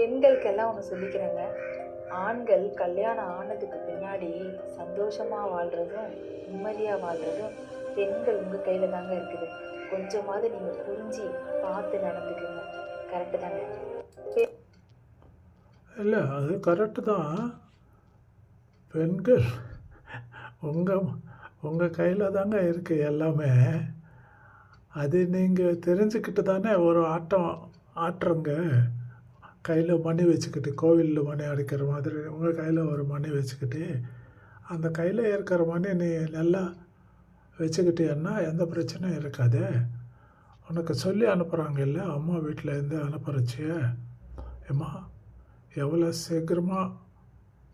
பெண்களுக்கெல்லாம் ஒன்று சொல்லிக்கிறேங்க. ஆண்கள் கல்யாணம் ஆனதுக்கு பின்னாடி சந்தோஷமாக வாழ்கிறதும் நிம்மதியாக வாழ்கிறதும் பெண்கள் உங்கள் கையில் தாங்க இருக்குது. கொஞ்சமாவது நீங்கள் புரிஞ்சு பார்த்து நடந்துக்கோங்க. கரெக்டு தானே? இல்லை அது கரெக்டு தான். பெண்கள் உங்கள் உங்கள் கையில் தாங்க இருக்குது எல்லாமே. அது நீங்கள் தெரிஞ்சுக்கிட்டு தானே ஒரு ஆட்டம் ஆட்டுறங்க கையில் மணி வச்சுக்கிட்டு கோவிலில் மணி அடிக்கிற மாதிரி உங்கள் கையில் ஒரு மணி வச்சுக்கிட்டு அந்த கையில் இருக்கிற மணி நீ நல்லா வச்சுக்கிட்டேன்னா எந்த பிரச்சனையும் இருக்காது. உனக்கு சொல்லி அனுப்புகிறாங்க இல்லை அம்மா வீட்டிலேருந்து அனுப்புறச்சிய? ஏம்மா எவ்வளோ சீக்கிரமாக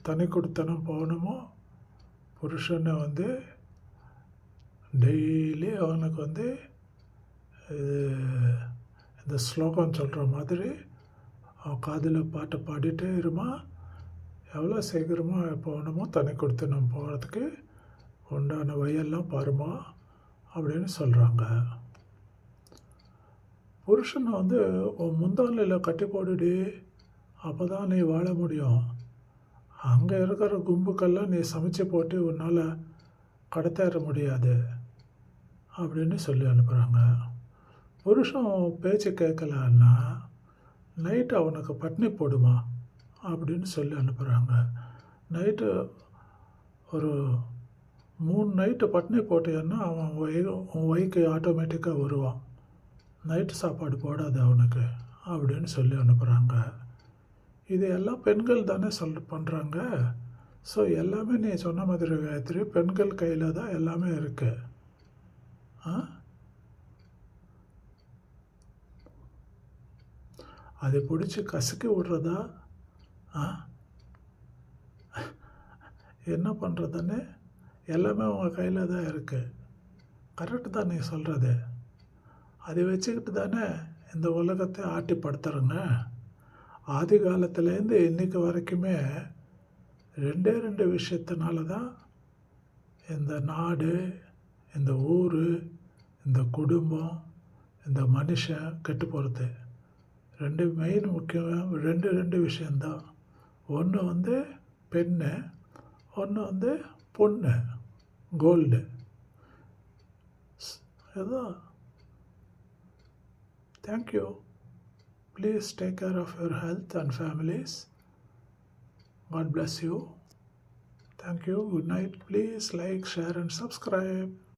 தனி கொடுத்தனம் போகணுமோ? புருஷனை வந்து டெய்லி அவனுக்கு வந்து இது இந்த ஸ்லோகம் சொல்கிற மாதிரி காதில் பாட்டை பாடிட்டே இருமா. எவ்வளோ சீக்கிரமாக போகணுமோ தனி நம்ம போகிறதுக்கு உண்டான வயல்லாம் பாருமா அப்படின்னு சொல்கிறாங்க புருஷனை வந்து உன் முந்தாளில் கட்டி போடுடி அப்போ தான் நீ வாழ முடியும். அங்கே இருக்கிற கும்புக்கெல்லாம் நீ சமைச்சு போட்டு உன்னால் கடத்தேற முடியாது. அப்படின்னு சொல்லி அனுப்புகிறாங்க புருஷன் பேச்சு கேட்கலான்னா நைட்டு அவனுக்கு பட்னி போடுமா? அப்படின்னு சொல்லி அனுப்புகிறாங்க நைட்டு ஒரு மூணு நைட்டு பட்னி போட்டேன்னா அவன் ஒய் உன் ஒய்க்கு ஆட்டோமேட்டிக்காக வருவான். நைட்டு சாப்பாடு போடாது அவனுக்கு அப்படின்னு சொல்லி அனுப்புகிறாங்க இது எல்லாம் பெண்கள் தானே சொல் பண்ணுறாங்க ஸோ எல்லாமே நீ சொன்ன மாதிரி காயத்ரி பெண்கள் கையில் தான் எல்லாமே இருக்குது ஆ? அதை பிடிச்சி கசுக்கி விடுறதா? ஆ? என்ன பண்ணுறதுன்னு எல்லாமே உங்கள் கையில் தான் இருக்குது கரெக்டு தான் நீ சொல்கிறது அதை வச்சுக்கிட்டு தானே இந்த உலகத்தை ஆட்டி ஆதி காலத்துலேருந்து இன்னைக்கு வரைக்குமே ரெண்டே ரெண்டு விஷயத்தினால தான் இந்த நாடு இந்த ஊர் இந்த குடும்பம் இந்த மனுஷன் கெட்டு போகிறது ரெண்டு மெயின் முக்கியமாக ரெண்டு ரெண்டு விஷயந்தான் ஒன்று வந்து பெண்ணு ஒன்று வந்து பொண்ணு கோல்டு இதுதான் thank you please take care of your health and families God bless you thank you good night please like share and subscribe